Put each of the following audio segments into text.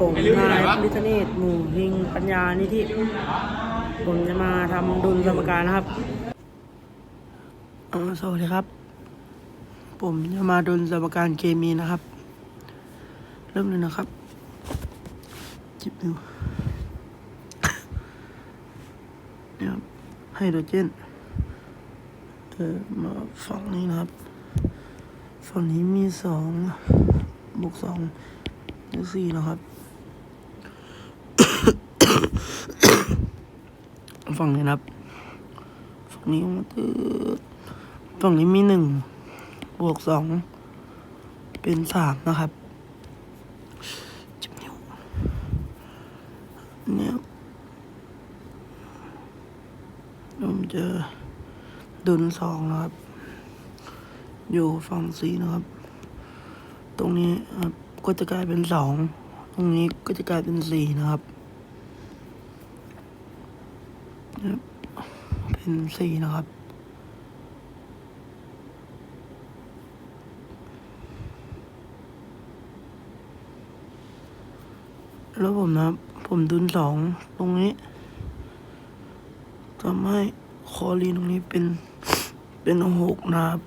ผมนายลิทเนตหมู่หิงปัญญานิธิผมจะมาทำดุลสมการนะครับเอ่อสวัสดีครับ ผมจะมาดุลสมการเคมีนะครับ เริ่มเลยนะครับจิบนิ้วเนี่ยครับไฮโดรเจนเออมาฝั่งนี้นะครับฝั่งนี้มีสองบวกสองบวกสี่นะครับ ฝั่งนี้นะครับ ฝั่งนี้มาตืดฝั่งนี้มีหนึ่งบวกสองเป็นสามนะครับจิบนิ้วเนี่ยผมจะดุลสองนะครับ อยู่ฝั่งสีนะครับ ตรงนี้ครับก็จะกลายเป็นสองตรงนี้ก็จะกลายเป็นสี่นะครับ เป็นสี่นะครับ แล้วผมนะครับ ผมดุลสองตรงนี้ทำให้คอลีนตรงนี้เป็น เป็นหกนะครับ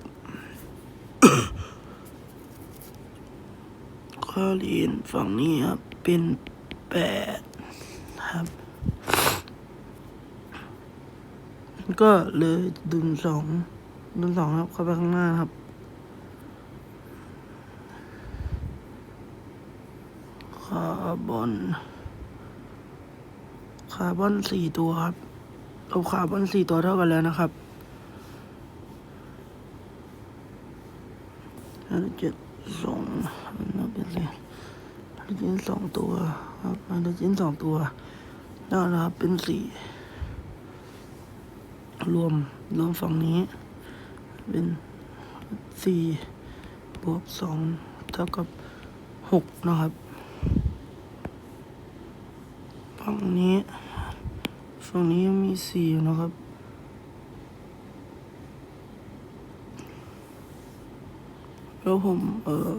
คอลีนฝั่งนี้ครับ เป็นแปดครับ ก็เลยดุลสองดุลสองครับ เข้าไปข้างหน้าครับ คาร์บอน คาร์บอนสี่ตัวครับเอาคาร์บอนสี่ตัวเท่ากันแล้วนะครับไฮโดรเจนสองนับเป็นสิไฮโดรเจนสองตัวครับไฮโดรเจนสองตัวนั่นนะครับเป็นสี่ รวมรวมฝั่งนี้ เป็นสี่บวกสองเท่ากับหกนะครับฝั่งนี้ฝั่งนี้ยังมีสี่นะครับแล้วผมเออ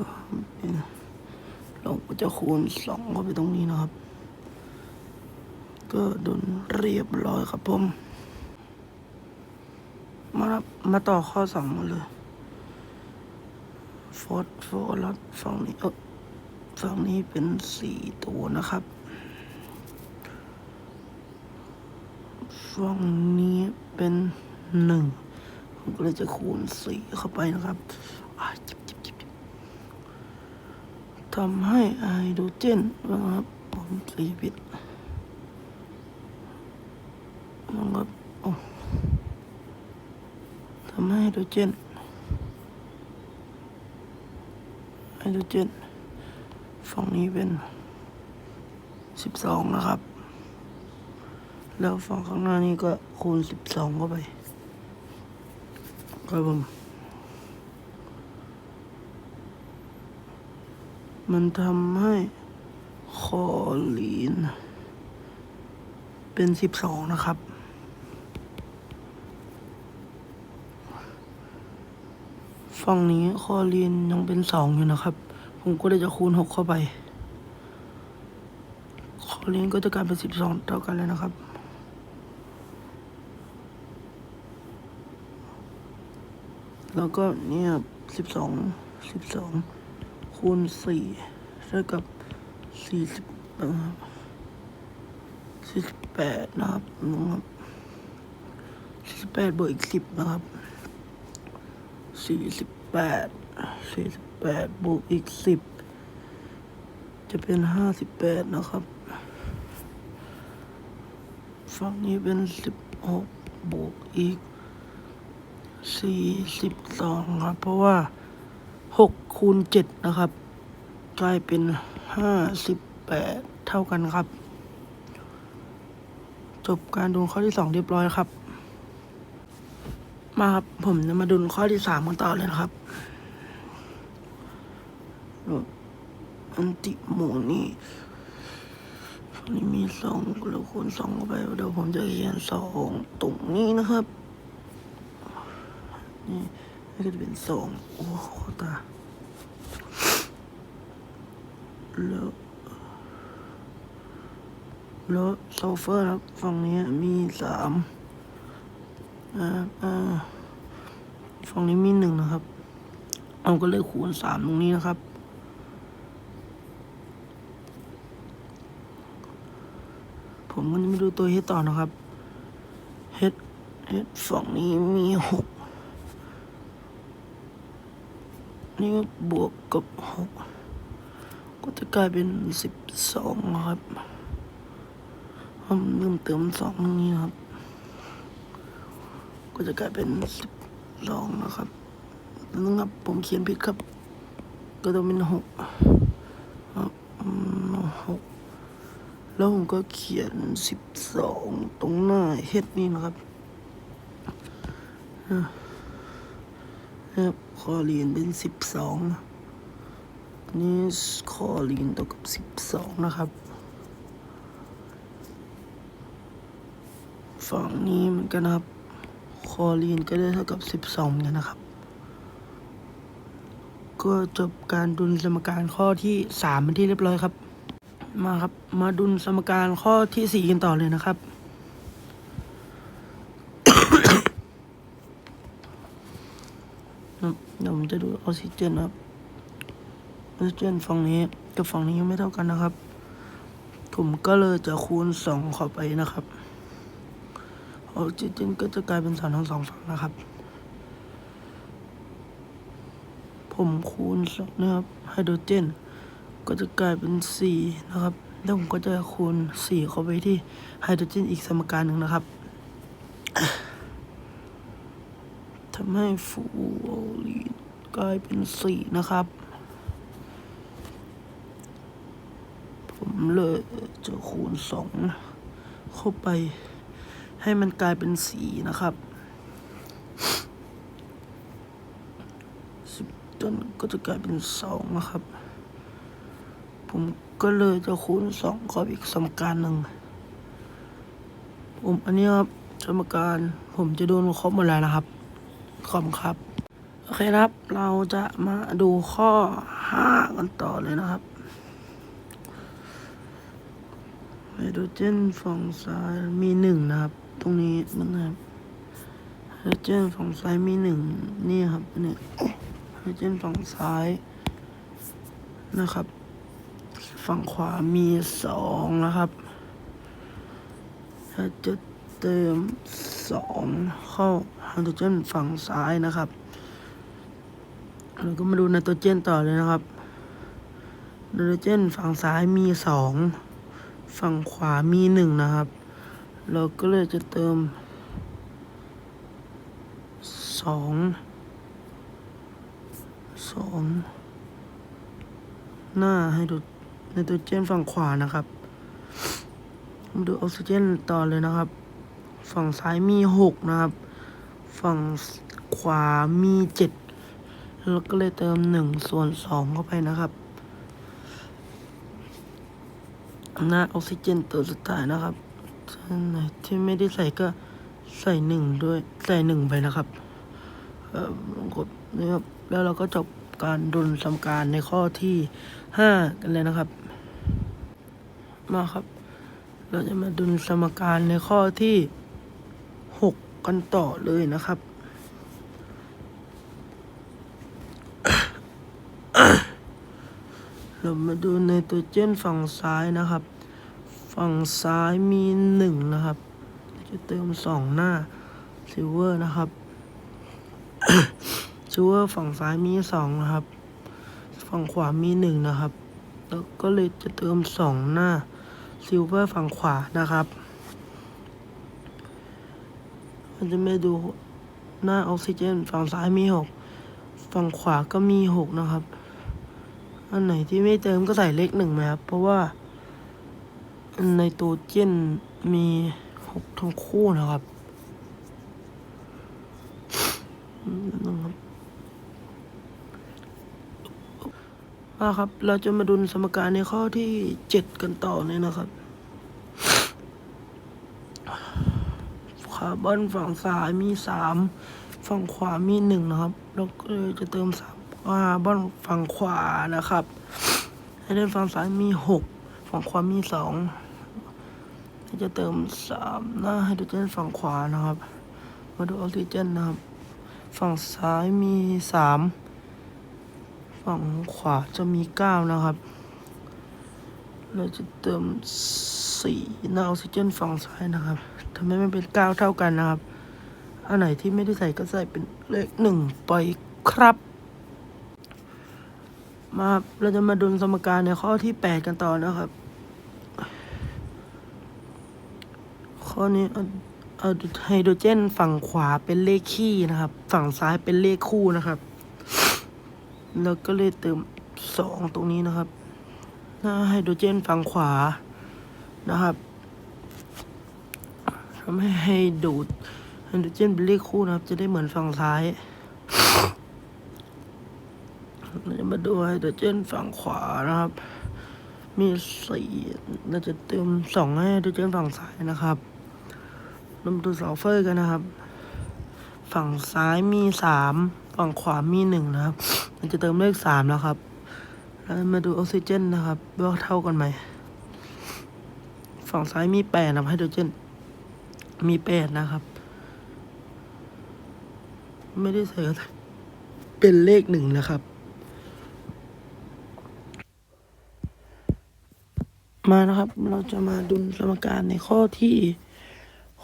เราก็จะคูณสองเข้าไปตรงนี้นะครับ ก็โดนเรียบร้อยครับผม มามาต่อข้อสองมาเลยฟอสฟอรัสฝั่งนี้เออฝั่งนี้เป็นสี่ตัวนะครับฝั่งนี้เป็นหนึ่งผมก็เลยจะคูณสี่เข้าไปนะครับจิบจิบจิบจิบทำให้ไฮโดรเจนนะครับผมสีผิดนะครับโอ้ทำให้ ไฮโดรเจนไฮโดรเจนฝั่งนี้เป็นสิบสองนะครับ แล้วฝั่งข้างหน้านี้ก็คูณสิบสองเข้าไปครับผมมันทำให้คอลีน เป็นสิบสองนะครับ ฝั่งนี้คอลีนยังเป็นสองอยู่นะครับ ผมก็เลยจะคูณหกเข้าไป คอลีนก็จะกลายเป็นสิบสองเท่ากันแล้วนะครับ แล้วก็เนี่ยสิบสองสิบสองคูณสี่เท่ากับสี่สิบนะครับสี่สิบแปดนะครับนะครับสี่สิบแปดบวกอีกสิบนะครับสี่สิบ แปดสี่สิบแปดบวกอีกสิบจะเป็นห้าสิบแปดนะครับ ฝั่งนี้เป็นสิบหกบวกอีกสี่สิบสองครับ เพราะว่าหกคูณเจ็ดนะครับ กลายเป็นห้าสิบแปดเท่ากันครับ จบการดูข้อที่สองเรียบร้อยครับ มาครับผมจะมาดูข้อที่สามกันต่อเลยนะครับอันติโมนี่ฝั่งนี้มีสองแล้วคูณสองเข้าไปเดี๋ยวผมจะเขียนสองตรงนี้นะครับ นี่ก็จะเป็นสองโอ้โคตาแล้วแล้วโซเฟอร์ครับฝั่งนี้มีสาม ฝั่งนี้มีหนึ่งนะครับ เอาก็เลยคูณสามตรงนี้นะครับ ผมก็จะมาดูตัวเฮดต่อนะครับเฮดเฮดฝั่งนี้มีหกนี่ก็บวกกับหกก็จะกลายเป็นสิบสองนะครับผมลืมเติมสองตรงนี้ครับ ก็จะกลายเป็นสิบสองนะครับนะครับผมเขียนผิดครับ ก็ต้องเป็นหกครับหกแล้วผมก็เขียนสิบสองตรงหน้าเฮดนี่นะครับอะนะครับคอลีนเป็นสิบสองนี่คอลีนเท่ากับสิบสองนะครับ ฝั่งนี้เหมือนกันครับ คอลีนก็ได้เท่ากับสิบสองเหมือนกันนะครับ ก็จบการดุลสมการข้อที่สามเป็นที่เรียบร้อยครับ มาครับ มาดุลสมการข้อที่สี่กันต่อเลยนะครับ เดี๋ยวผมจะดูออกซิเจนครับออกซิเจนฝั่งนี้กับฝั่งนี้ยังไม่เท่ากันนะครับ ผมก็เลยจะคูณสองเข้าไปนะครับ ออกซิเจนก็จะกลายเป็นสองทั้งสองฝั่งนะครับ ผมคูณสองนะครับไฮโดรเจน ก็จะกลายเป็นสี่นะครับ แล้วผมก็จะคูณสี่เข้าไปที่ไฮโดรเจนอีกสมการหนึ่งนะครับทำให้ฟูโอลีนกลายเป็นสี่นะครับ ผมเลยจะคูณสองเข้าไป ให้มันกลายเป็นสีนะครับสิบต้นก็จะกลายเป็นสองนะครับ ผมก็เลยจะคูณสองเข้าอีกสมการหนึ่งผมอันนี้ครับสมการผมจะโดนครบหมดแล้วนะครับขอบครับโอเคครับ เราจะมาดูข้อห้ากันต่อเลยนะครับไฮโดรเจนฝั่งซ้ายมีหนึ่งนะครับ รงนี้นะครับไฮโดรเจนฝั่งซ้ายมีหนึ่งนี่ครับเนี่ยไฮโดรเจนฝั่งซ้ายนะครับ ฝั่งขวามีสองนะครับถ้าจะเติมสองเข้าไฮโดรเจนฝั่งซ้ายนะครับเราก็มาดูไนโตรเจนต่อเลยนะครับไนโตรเจนฝั่งซ้ายมีสองฝั่งขวามีหนึ่งนะครับ เราก็เลยจะเติมสองสองหน้าให้ดูไนโตรเจนฝั่งขวานะครับมาดูออกซิเจนต่อเลยนะครับ ฝั่งซ้ายมีหกนะครับ ฝั่งขวามีเจ็ดแล้วก็เลยเติมหนึ่งส่วนสองเข้าไปนะครับหน้าออกซิเจนตัวสุดท้ายนะครับ ท่านไหนที่ไม่ได้ใส่ก็ใส่หนึ่งด้วยใส่หนึ่งไปนะครับเอ่อกดนะครับแล้วเราก็จบการดุลสมการในข้อที่ห้ากันเลยนะครับ มาครับ เราจะมาดุลสมการในข้อที่หกกันต่อเลยนะครับเรามาดูไนโตรเจนฝั่งซ้ายนะครับ ฝั่งซ้ายมีหนึ่งนะครับ จะเติมสองหน้าซิลเวอร์นะครับซิลเวอร์ฝั่งซ้ายมีสองนะครับ ฝั่งขวามีหนึ่งนะครับ แล้วก็เลยจะเติมสองหน้าซิลเวอร์ฝั่งขวานะครับมันจะไม่ดูหน้าออกซิเจน ฝั่งซ้ายมีหกฝั่งขวาก็มีหกนะครับ อันไหนที่ไม่เติมก็ใส่เลขหนึ่งนะครับ เพราะว่า ในตัวเจนมีหกทั้งคู่นะครับอืมนะครับมาครับ เราจะมาดูสมการในข้อที่เจ็ดกันต่อเลยนะครับ คาร์บอนฝั่งซ้ายมีสามฝั่งขวามีหนึ่งนะครับเราก็เลยจะเติมสามคาร์บอนฝั่งขวานะครับไฮเดรนฝั่งซ้ายมีหกฝั่งขวามีสอง ที่จะเติมสามหน้าไฮโดรเจนฝั่งขวานะครับ มาดูออกซิเจนนะครับ ฝั่งซ้ายมีสามฝั่งขวาจะมีเก้านะครับ เราจะเติมสี่หน้าออกซิเจนฝั่งซ้ายนะครับทำให้มันเป็นเก้าเท่ากันนะครับ อันไหนที่ไม่ได้ใส่ก็ใส่เป็นเลขหนึ่งไปครับมาเราจะมาดูสมการในข้อที่แปดกันต่อนะครับ ข้อนี้เอาไฮโดรเจนฝั่งขวาเป็นเลขคี่นะครับ ฝั่งซ้ายเป็นเลขคู่นะครับ แล้วก็เลยเติมสองตรงนี้นะครับหน้าไฮโดรเจนฝั่งขวานะครับทำให้ให้ดูดไฮโดรเจนเป็นเลขคู่นะครับ จะได้เหมือนฝั่งซ้ายเราจะมาดูไฮโดรเจนฝั่งขวานะครับ มีสี่เราจะเติมสองให้ไฮโดรเจนฝั่งซ้ายนะครับ รามาดูซัลเฟอร์กันนะครับ ฝั่งซ้ายมีสามฝั่งขวามีหนึ่งนะครับเราจะเติมเลขสามแล้วครับ แล้วมาดูออกซิเจนนะครับว่าเท่ากันไหม ฝั่งซ้ายมีแปดนะไฮโดรเจน มีแปดนะครับ ไม่ได้ใส่ก็ใส่เป็นเลขหนึ่งนะครับ มานะครับ เราจะมาดุลสมการในข้อที่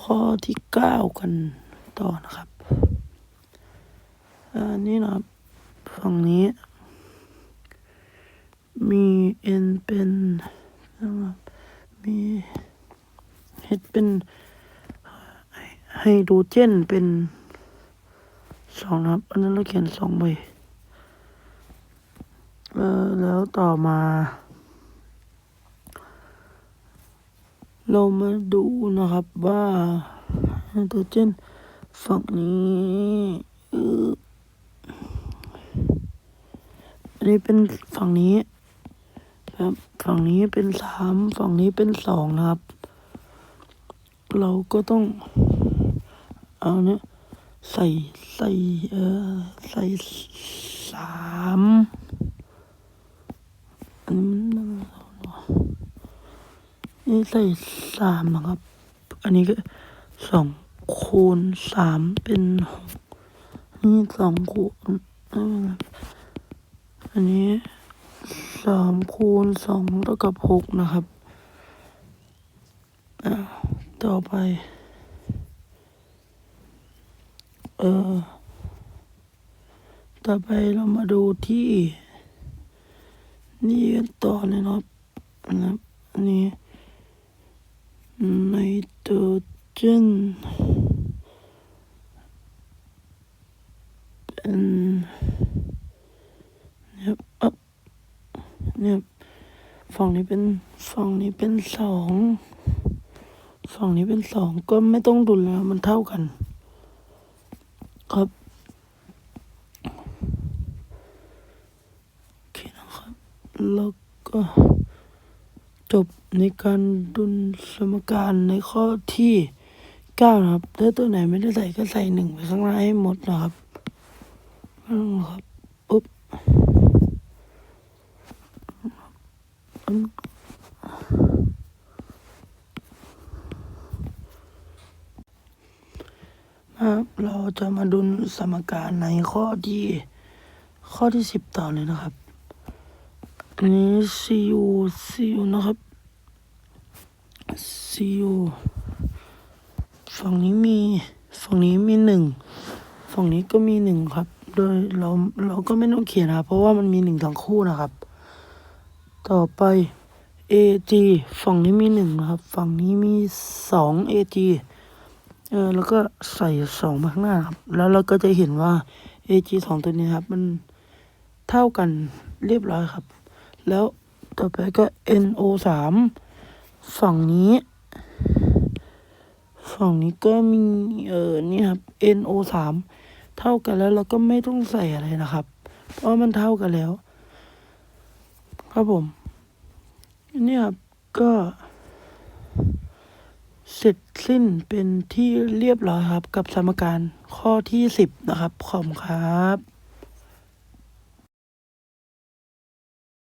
ข้อที่เก้ากันต่อนะครับ อันนี้นะครับ ฝั่งนี้ มี n เป็นนะครับมี h เป็นไฮโดรเจนเป็นสองนะครับ อันนั้นเราเขียนสองใบเออแล้วต่อมา เรามาดูนะครับว่าไฮโดรเจนฝั่งนี้อออันนี้เป็นฝั่งนี้ครับฝั่งนี้เป็นสามฝั่งนี้เป็นสองนะครับ เราก็ต้องเอาเนี้ยใส่ใส่เออใส่สามอันนี้มัน นี่ใส่สามนะครับ อันนี้ก็สองคูณสามเป็นหกนี่สองคูณอันนี้สามคูณสองเท่ากับหกนะครับต่อไป เออ ต่อไปเรามาดูที่ นี่ต่อเลยนะครับนะครับ อันนี้ ไนโตรเจนเป็นเนี่ยเอะเนี่ยฝั่งนี้เป็นฝั่งนี้เป็นสองฝั่งนี้เป็นสองก็ไม่ต้องดุลแล้วมันเท่ากัน ครับโอเคนะครับแล้วก็ จบในการดุลสมการในข้อที่เก้านะครับ ถ้าตัวไหนไม่ได้ใส่ก็ใส่หนึ่งไปข้างหน้าให้หมดนะครับนั่นครับปุ๊บครับเราจะมาดุลสมการในข้อที่ข้อที่สิบต่อเลยนะครับ อันนี้ CU CU นะครับ CU ฝั่งนี้มี ฝั่งนี้มีหนึ่ง ฝั่งนี้ก็มีหนึ่งครับ โดยเราเราก็ไม่ต้องเขียนนะครับเพราะว่ามันมีหนึ่งทั้งคู่นะครับ ต่อไป AG ฝั่งนี้มีหนึ่งนะครับ ฝั่งนี้มีสอง AG เออแล้วก็ใส่สองมาข้างหน้าครับ แล้วเราก็จะเห็นว่า AG สองตัวนี้ครับ มันเท่ากันเรียบร้อยครับ แล้วต่อไปก็ NO สามฝั่งนี้ ฝั่งนี้ก็มีเออนี่ครับ NO สามเท่ากันแล้วเราก็ไม่ต้องใส่อะไรนะครับ เพราะมันเท่ากันแล้ว ครับผมเนี่ยครับก็เสร็จสิ้นเป็นที่เรียบร้อยครับ กับสมการข้อที่สิบนะครับ ขอบครับ